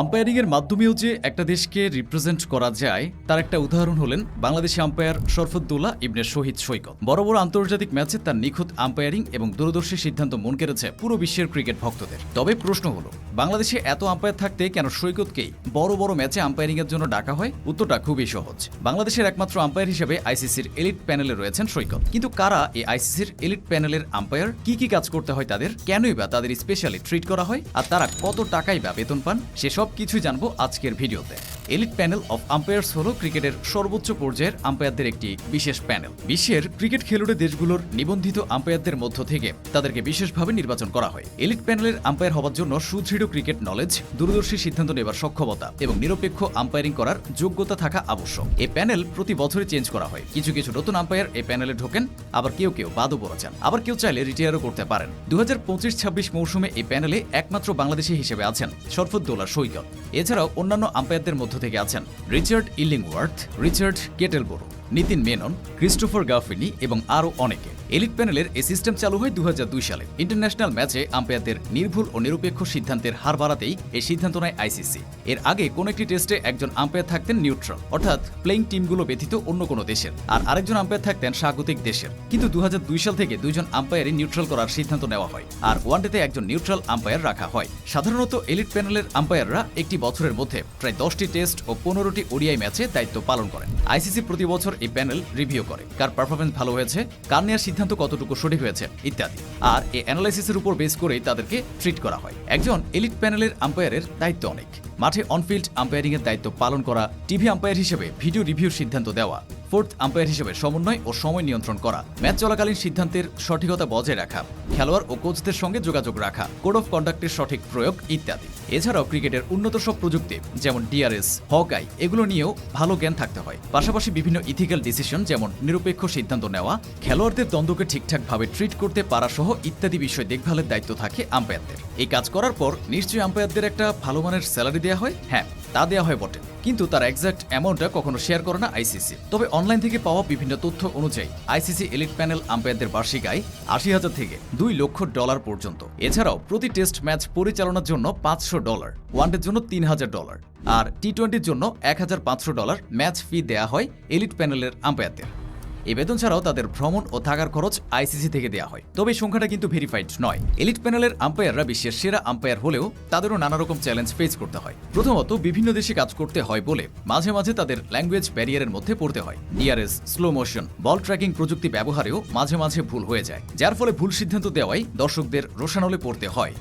Umpiring এর মাধ্যমেও যে একটা দেশকে রিপ্রেজেন্ট করা যায়, তার একটা উদাহরণ হলেন বাংলাদেশি আম্পায়ার শরফুদ্দৌলা ইবনে শহীদ সৈকত। বড় বড় আন্তর্জাতিক ম্যাচে তার নিখুঁত আম্পায়ারিং এবং দূরদর্শী সিদ্ধান্ত মন কেড়েছে পুরো বিশ্বের ক্রিকেট ভক্তদের। তবে প্রশ্ন হলো, বাংলাদেশে এত আম্পায়ার থাকতে কেন সৈকতকেই বড় বড় ম্যাচে আম্পায়ারিং এর জন্য ডাকা হয়? উত্তরটা খুবই সহজ। বাংলাদেশের একমাত্র আম্পায়ার হিসেবে আইসিসির এলিট প্যানেলে রয়েছেন সৈকত। কিন্তু কারা এই আইসিসির এলিট প্যানেলের আম্পায়ার? কি কি কাজ করতে হয় তাদের? কেনই বা তাদের স্পেশালি ট্রিট করা হয়? আর তারা কত টাকাই বা বেতন পান? সেসব কিছুই জানব আজকের ভিডিওতে। এলিট প্যানেল অফ আম্পায়ার্স হলো ক্রিকেটের সর্বোচ্চ পর্যায়ের আম্পায়ারদের একটি বিশেষ প্যানেল বিশ্বের ক্রিকেট খেলুড়ে দেশগুলোর নিবন্ধিত আম্পায়ারদের মধ্য থেকে তাদেরকে বিশেষভাবে নির্বাচন করা হয়। এলিট প্যানেলের আম্পায়ার হওয়ার জন্য সুদৃঢ় ক্রিকেট নলেজ দূরদর্শী সিদ্ধান্ত নেবার সক্ষমতা এবং নিরপেক্ষ আম্পায়ারিং করার যোগ্যতা থাকা আবশ্যক। এই প্যানেল প্রতি বছরই চেঞ্জ করা হয়। কিছু কিছু নতুন আম্পায়ার এই প্যানেলে ঢোকেন, আবার কেউ কেউ বাদও পড়েছেন। আবার কেউ চাইলে রিটায়ারও করতে পারেন। দু হাজার পঁচিশ ছাব্বিশ মৌসুমে এই প্যানেলে একমাত্র বাংলাদেশি হিসেবে আছেন শরফুদ্দৌলা সৈকত। এছাড়াও অন্যান্য আম্পায়ারদের মধ্য থেকে আছেন Richard Illingworth Richard Kettleborough Nitin Menon Christopher Gaffaney এবং আরও অনেকে। এলিট প্যানেলের এই সিস্টেম চালু হয় দু হাজার দুই সালে। ইন্টারন্যাশনাল ম্যাচে আম্পায়ারদের নির্ভুল ও নিরপেক্ষ সিদ্ধান্তের হার বাড়াতেই এই সিদ্ধান্ত নেয় আইসিসি। এর আগে কোন একটি টেস্টে একজন আম্পায়ার থাকতেন নিউট্রাল, অর্থাৎ প্লেইং টিমগুলো ব্যতীত অন্য কোনো দেশের, আর আরেকজন আম্পায়ার থাকতেন স্বাগতিক দেশের। কিন্তু দু সাল থেকে দুইজন আম্পায়ারই নিউট্রাল করার সিদ্ধান্ত নেওয়া হয়, আর ওয়ানডেতে একজন নিউট্রাল আম্পায়ার রাখা হয়। সাধারণত এলিট প্যানেলের আম্পায়াররা একটি বছরের মধ্যে প্রায় দশটি টেস্ট ও পনেরোটি ওডিআই ম্যাচে দায়িত্ব পালন করেন। আইসিসি প্রতি বছর এই প্যানেল রিভিউ করে, কার পারফরমেন্স ভালো হয়েছে, কার নেওয়ার সিদ্ধান্ত কতটুকু সঠিক হয়েছে, ইত্যাদি। আর এই অ্যানালাইসিসের উপর বেস করেই তাদেরকে ট্রিট করা হয়। একজন এলিট প্যানেলের আম্পায়ারের দায়িত্ব অনেক। মাঠে অনফিল্ড আম্পায়ারিং এর দায়িত্ব পালন করা টিভি আম্পায়ার হিসেবে ভিডিও রিভিউর সিদ্ধান্ত দেওয়া। ফোর্থ আম্পায়ার হিসেবে সমন্বয় ও সময় নিয়ন্ত্রণ করা। ম্যাচ চলাকালীন সিদ্ধান্তের সঠিকতা বজায় রাখা, খেলোয়াড় ও কোচদের সঙ্গে যোগাযোগ রাখা কোড অফ কন্ডাক্টের সঠিক প্রয়োগ ইত্যাদি। এছাড়াও ক্রিকেটের উন্নত সব প্রযুক্তি, যেমন ডিআরএস হকাই এগুলো নিয়েও ভালো জ্ঞান থাকতে হয়। পাশাপাশি বিভিন্ন ইথিক্যাল ডিসিশন যেমন নিরপেক্ষ সিদ্ধান্ত নেওয়া, খেলোয়াড়দের দ্বন্দ্বকে ঠিকঠাকভাবে ট্রিট করতে পারা সহ ইত্যাদি বিষয় দেখভালের দায়িত্ব থাকে আম্পায়ারদের। এই কাজ করার পর নিশ্চয়ই আম্পায়ারদের একটা ভালো মানের স্যালারি দেওয়া হয়? হ্যাঁ তা দেওয়া হয় বটে। কিন্তু তার এক্সাক্ট অ্যামাউন্টটা কখনো শেয়ার করে না আইসিসি তবে অনলাইন থেকে পাওয়া বিভিন্ন তথ্য অনুযায়ী আইসিসি এলিট প্যানেল আম্পায়ারদের বার্ষিক আয় আশি হাজার থেকে দুই লক্ষ ডলার পর্যন্ত। এছাড়াও প্রতি টেস্ট ম্যাচ পরিচালনার জন্য পাঁচশো ডলার ওয়ানডের জন্য তিন হাজার ডলার আর টি টোয়েন্টির জন্য এক হাজার পাঁচশো ডলার ম্যাচ ফি দেয়া হয় এলিট প্যানেলের আম্পায়ারদের এই বেতন ছাড়াও তাদের ভ্রমণ ও থাকার খরচ আইসিসি থেকে দেওয়া হয়। তবে সংখ্যাটা কিন্তু ভেরিফাইড নয়। এলিট প্যানেলের আম্পায়াররা বিশ্বের সেরা আম্পায়ার হলেও তাদেরও নানা রকম চ্যালেঞ্জ ফেস করতে হয়। প্রথমত, বিভিন্ন দেশে কাজ করতে হয় বলে মাঝে মাঝে তাদের ল্যাঙ্গুয়েজ ব্যারিয়ারের মধ্যে পড়তে হয়। DRS slow motion ball tracking প্রযুক্তি ব্যবহারেও মাঝে মাঝে ভুল হয়ে যায়। যার ফলে ভুল সিদ্ধান্ত দেওয়াই দর্শকদের রোশানলে পড়তে হয়।